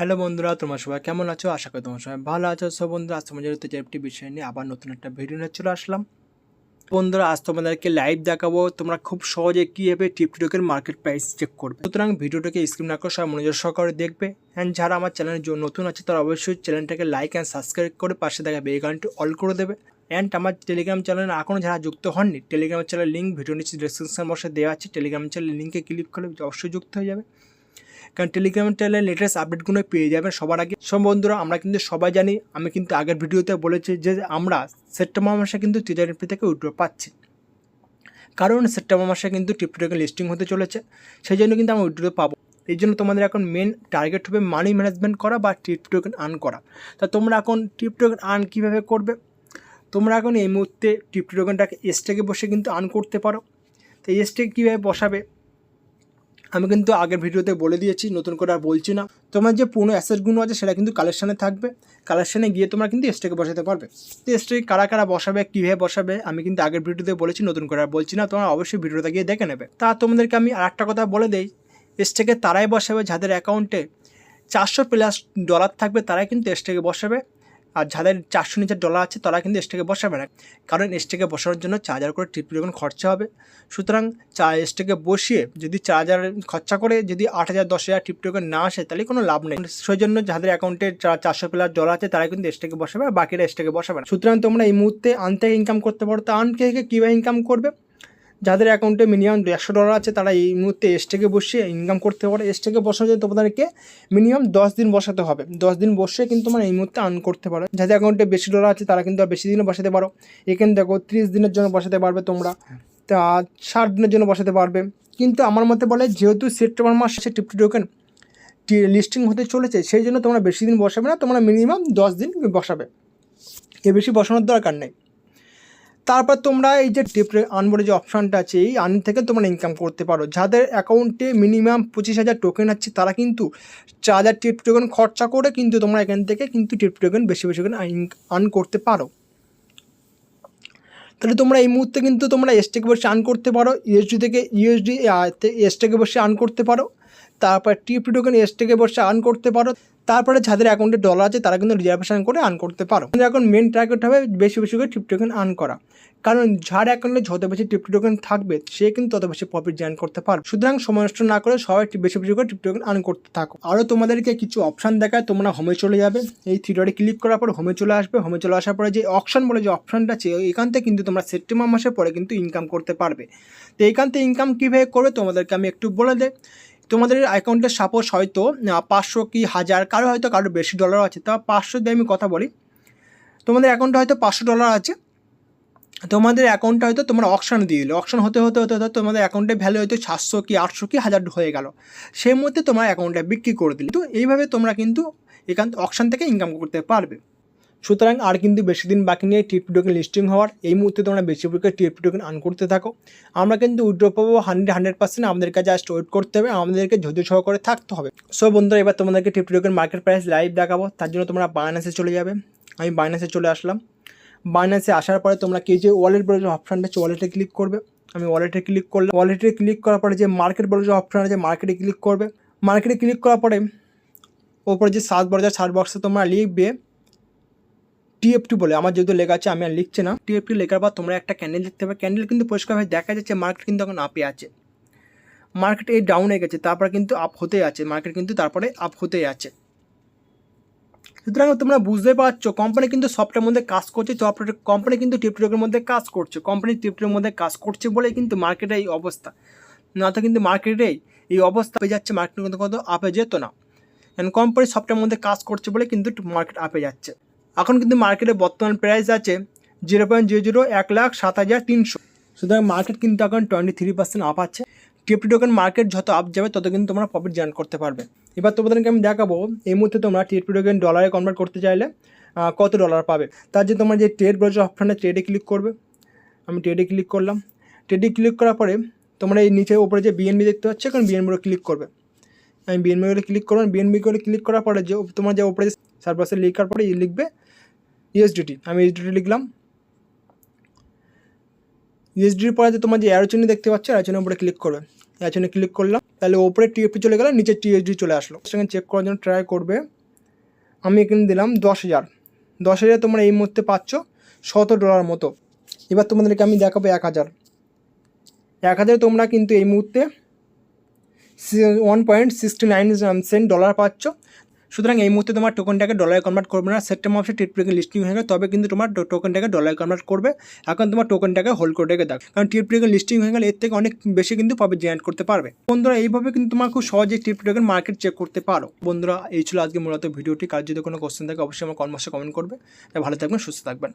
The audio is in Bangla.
হ্যালো বন্ধুরা, তোমার সবাই কেমন আছো? আশা করি তোমার সবাই ভালো আছো। সব বন্ধুরা, আজ তোমাদের যে একটি বিষয় নিয়ে আবার নতুন একটা ভিডিও নিয়ে চলে আসলাম। বন্ধুরা, আজ তোমাদেরকে লাইভ দেখাবো। তোমরা খুব সহজে কীভাবে টিকটকের মার্কেট প্রাইস চেক করবে? সুতরাং ভিডিওটাকে স্ক্রিন না করে সবাই মনোযোগ সহকারে দেখবে। অ্যান্ড যারা আমার চ্যানেলের জন্য নতুন আছে, তারা অবশ্যই চ্যানেলটাকে লাইক অ্যান্ড সাবস্ক্রাইব করে পাশে দেখা বেগানটি অল করে দেবে। অ্যান্ড আমার টেলিগ্রাম চ্যানেলে এখনও যারা যুক্ত হননি টেলিগ্রাম চ্যানেলের লিঙ্ক ভিডিও নিচে ডিসক্রিপশন বসে দেওয়া আছে। টেলিগ্রাম চ্যানেলের লিঙ্কে ক্লিক করলে অবশ্যই যুক্ত হয়ে যাবে। কারণ টেলিগ্রাম চ্যানেলের লেটেস্ট আপডেটগুলো পেয়ে যাবেন সবার আগে। সব বন্ধুরা, আমরা কিন্তু সবাই জানি, আমি কিন্তু আগের ভিডিওতে বলেছি যে আমরা সেপ্টেম্বর মাসে কিন্তু টিজারপি থেকে উইড্রো পাচ্ছি। কারণ সেপ্টেম্বর মাসে কিন্তু টিপটোকে লিস্টিং হতে চলেছে সেই জন্য কিন্তু আমরা উইড্রো পাবো। এই জন্য তোমাদের এখন মেন টার্গেট হবে মানি ম্যানেজমেন্ট করা বা টিপ টোকেন আর্ন করা। তা তোমরা এখন টিপ টোকেন আর্ন কীভাবে করবে? তোমরা এখন এই মুহূর্তে টিপ টোকেনটাকে এসটেকে বসে কিন্তু আর্ন করতে পারো। তো এসটেকে কীভাবে বসাবে? আমি কিন্তু আগের ভিডিওতে বলে দিয়েছি, নতুন করে আর বলছি না। তোমার যে পুরনো অ্যাসেটগুলো আছে, সেটা কিন্তু কালেকশানে থাকবে। কালেকশানে গিয়ে তোমরা কিন্তু স্টেকে বসাতে পারবে। তো স্টেকে কারা কারা বসাবে, কীভাবে বসাবে, আমি কিন্তু আগের ভিডিওতে বলেছি, নতুন করে আর বলছি না, তোমরা অবশ্যই ভিডিওটা গিয়ে দেখে নেবে। তা তোমাদেরকে আমি আর একটা কথা বলে দিই স্টেকে তারাই বসাবে, যাদের অ্যাকাউন্টে চারশো প্লাস ডলার থাকবে, তারাই কিন্তু স্টেকে বসাবে। আর যাদের চারশো নিচের ডলার আছে, তারা কিন্তু স্টেকে বসাবে না। কারণ স্টেকে বসানোর জন্য চার হাজার করে টিপ যখন খরচা হবে, সুতরাং চা স্টেকে বসিয়ে যদি চার হাজার খরচা করে, যদি আট হাজার, দশ হাজার টিপ টোকেন না আসে, তাহলে কোনো লাভ নেই। সেই জন্য যাদের অ্যাকাউন্টে চারশো প্লাস ডলার আছে, তারা কিন্তু স্টেকে বসাবে আর বাকিরা স্টেকে বসাবে না। সুতরাং তোমরা এই মুহূর্তে আনতে ইনকাম করতে পারো। তা আনকে কীভাবে ইনকাম করবে? যাদের অ্যাকাউন্টে মিনিমাম একশো ডলার আছে, তারা এই মুহূর্তে এসটেকে বসিয়ে ইনকাম করতে পারে। এসটেকে বসানোর জন্য তোমাদেরকে মিনিমাম দশ দিন বসাতে হবে। দশ দিন বসে কিন্তু তোমরা এই মুহূর্তে আর্ন করতে পারো। যাদের অ্যাকাউন্টে বেশি ডলার আছে, তারা কিন্তু আর বেশি দিনও বসাতে পারো। এখানে দেখো, ত্রিশ দিনের জন্য বসাতে পারবে তোমরা। তা ষাট দিনের জন্য বসাতে পারবে। কিন্তু আমার মতে বলে, যেহেতু সেপ্টেম্বর মাসে টিপটি টোকেন লিস্টিং হতে চলেছে, সেই জন্য তোমরা বেশি দিন বসাবে না, তোমরা মিনিমাম দশ দিন বসাবে। এ বেশি বসানোর দরকার নেই। তারপর তোমরা এই যে টিপ আনবোর্ডে যে অপশানটা আছে, এই আন থেকে তোমরা ইনকাম করতে পারো। যাদের অ্যাকাউন্টে মিনিমাম পঁচিশ হাজার টোকেন আছে, তারা কিন্তু চার হাজার টিপ টোকেন খরচা করে কিন্তু তোমরা এখান থেকে কিন্তু টিপ টোকেন বেশি বেশি করে আর্ন করতে পারো। তাহলে তোমরা এই মুহূর্তে কিন্তু তোমরা এসটেকে বসে আর্ন করতে পারো। ইউএসডি থেকে ইউএসডি এসটেকে বসে আর্ন করতে পারো। তারপর টিপ টোকেন এসটেকে বসে আর্ন করতে পারো। তারপরে যাদের অ্যাকাউন্টে ডলার আছে, তারা কিন্তু রিজার্ভেশন করে আর্ন করতে পারো। এখন মেন টার্গেট হবে বেশি বেশি করে টিপ টোকেন আর্ন করা। কারণ যার অ্যাকাউন্টে যত বেশি টিপ টোকেন থাকবে, সে কিন্তু তত বেশি প্রফিট জেনারেট করতে পারবে। সুতরাং সময় নষ্ট না করে সবাই বেশি বেশি করে টিপ টোকেন আর্ন করতে থাকো। আরও তোমাদেরকে কিছু অপশান দেখায়, তোমরা হোমে চলে যাবে। এই থ্রিডরে ক্লিক করার পর হোমে চলে আসবে। হোমে চলে আসার পরে যে অপশান বলে যে অপশানটা আছে এখান থেকে কিন্তু তোমরা সেপ্টেম্বর মাসের পরে কিন্তু ইনকাম করতে পারবে। তো এইখান থেকে ইনকাম কীভাবে করবে, তোমাদেরকে আমি একটু বলে দেয় তোমাদের অ্যাকাউন্টে সাপোজ হয়তো পাঁচশো কি হাজার, কারও হয়তো কারও বেশি ডলার আছে, তা পাঁচশো দিয়ে আমি কথা বলি। তোমাদের অ্যাকাউন্টে হয়তো পাঁচশো ডলার আছে, তোমাদের অ্যাকাউন্টে হয়তো তোমার অকশন দিয়ে দিলে। অকশন হতে হতে হতে হতে তোমাদের অ্যাকাউন্টে ভ্যালু হয়তো সাতশো কি আটশো কি হাজার হয়ে গেল। সেই মধ্যে তোমার অ্যাকাউন্টটা বিক্রি করে দিলে। তো এইভাবে তোমরা কিন্তু এখান অকশন থেকে ইনকাম করতে পারবে। সুতরাং আর কিন্তু বেশি দিন বাকি নিয়ে টিপি টোকেন লিস্টিং হওয়ার। এই মুহূর্তে তোমরা বেশি পরিমাণে টিপি টোকেন আর্ন করতে থাকো। আমরা কিন্তু উইড্রো পাবো হান্ড্রেড হান্ড্রেড পার্সেন্ট আমাদের কাছে জাস্ট ওয়েট করতে হবে, আমাদেরকে ধৈর্য সহকারে থাকতে হবে। সো বন্ধুরা, এবার তোমাদেরকে TP token market price live দেখাবো, তার জন্য তোমরা বাইনাসে চলে যাবে। আমি বাইনাসে চলে আসলাম। বাইনাসে আসার পরে তোমরা কি যে ওয়ালেট বলে যে অপশানটা আছে ওয়ালেটে ক্লিক করবে। আমি ওয়ালেটে ক্লিক করলাম। ওয়ালেটে ক্লিক করার পরে যে মার্কেট বলে যে অপশান আছে মার্কেটে ক্লিক করবে। মার্কেটে ক্লিক করার পরে, ওপরে যে সার্চ বড় সার্চ বক্সে তোমরা লিখবে টিএফটি বলে। আমার যেহেতু লেখা আছে, আমি আর লিখছি না। টিএফটি লেখার পর তোমরা একটা ক্যান্ডেল দেখতে পাবে। ক্যান্ডেল কিন্তু পরিষ্কারভাবে দেখা যাচ্ছে মার্কেট কিন্তু এখন আপে আছে। মার্কেট এই ডাউনে গেছে, তারপরে কিন্তু আপ হতে আছে মার্কেট কিন্তু তারপরে আপ হতেই আছে সুতরাং তোমরা বুঝতে পারছ কোম্পানি কিন্তু সফটওয়্যার মধ্যে কাজ করছে সফটওয়্যার কোম্পানি কিন্তু টিপটকের মধ্যে কাজ করছে। কোম্পানি টিপটকের মধ্যে কাজ করছে বলেই কিন্তু মার্কেটে এই অবস্থা। না তো কিন্তু মার্কেটেই এই অবস্থা হয়ে যাচ্ছে মার্কেট কিন্তু কত আপে যেত না। কারণ কোম্পানি সফটওয়্যার মধ্যে কাজ করছে বলে কিন্তু মার্কেট আপে যাচ্ছে। এখন কিন্তু মার্কেটে বর্তমান প্রাইস আছে জিরো পয়েন্ট জিরো জিরো এক লাখ সাত হাজার তিনশো। সুতরাং মার্কেট কিন্তু এখন টোয়েন্টি থ্রি পার্সেন্ট আপ আছে। টিপটি টোকেন মার্কেট যত আপ যাবে, তত কিন্তু তোমরা প্রফিট জেনারেট করতে পারবে। এবার তোমাদেরকে আমি দেখাবো, এই মুহূর্তে তোমরা টিপটি টোকেন ডলারে কনভার্ট করতে চাইলে কত ডলার পাবে? তার যে তোমার যে ট্রেড ব্রোজ অপশানে ট্রেডে ক্লিক করবে। আমি ট্রেডে ক্লিক করলাম। ট্রেডে ক্লিক করার পরে তোমরা এই নিচে উপরে যে বিএনবি দেখতে পাচ্ছ, এখন বিএনবির ক্লিক করবে। আমি বিএনবি করে ক্লিক করলাম বিএনবি করে ক্লিক করার পরে যে, তোমার যে উপরে সার্ভাসে লিখার পরে লিখবে ইউএসডিটি আমি ইউএসডিটি লিখলাম। ইউএসডির পরে যে তোমার যে অ্যারো চিহ্ন দেখতে পাচ্ছ চিহ্নের উপরে ক্লিক করবে। এর ক্লিক করলাম, তাহলে ওপরে টিএফটি চলে গেলে, নিচে টিএসডি চলে আসলো। সেখানে চেক করার জন্য ট্রাই করবে। আমি এখানে দিলাম দশ হাজার। দশ হাজার তোমরা এই মুহূর্তে পাচ্ছ শত ডলার মতো। এবার তোমাদেরকে আমি দেখাবো এক হাজার। এক হাজার তোমরা কিন্তু এই মুহূর্তে one point sixty nine cent dollar পাচ্ছ। সুতরাং এই মুহূর্তে তোমার টোকনটাকে ডলারে কনভার্ট করবে না। সেপ্টেম্বর মাসে টিপটিকে লিস্টিং হয়ে গেলে তবে কিন্তু তোমার টোকনটাকে ডলারে কনভার্ট করবে। এখন তোমার টোকনটাকে হোল্ড করে রেখে দাও। কারণ টিপটিকে লিস্টিং হয়ে গেলে এর থেকে অনেক বেশি কিন্তু পাবে জেনারেট করতে পারবে। বন্ধুরা, এইভাবে কিন্তু তোমার খুব সহজে টিপটিকের মার্কেট চেক করতে পারো। বন্ধুরা, এই ছিল আজকে মূলত ভিডিওটি। কার যদি কোনো কোশ্চেন থাকে, অবশ্যই আমার কনভার্সে কমেন্ট করবে। ভালো থাকবেন, সুস্থ থাকবেন।